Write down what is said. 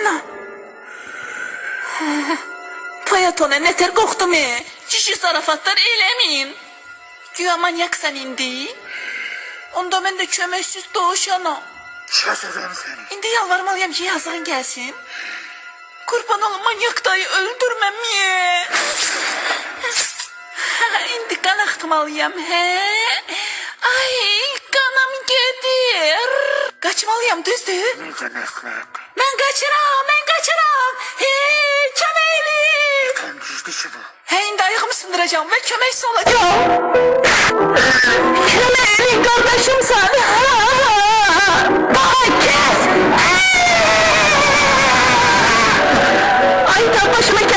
Ana. Payatona neter koktu mu? Kişi sarafatlar eylemin. Güya manyak senin değil. Onda ben de çömezsiz doğuşana. Şaşırdım seni. İndi yalvarmalıyım ki yazan gelsin. Kurban ol manyak dayı öldürmem mi? İndi kan aktımalıyım he. Ay kanam gedir. Kaçmalıyım düzdü. Ne cennet. Ben kaçıram, ben kaçıram. Hey, kömeğim. Sen gizli çıvı. Hey, dayık sındıracağım ve kömeksin olacağım. Kömeğim kardeşim sen. Bak kes. Ay, başıma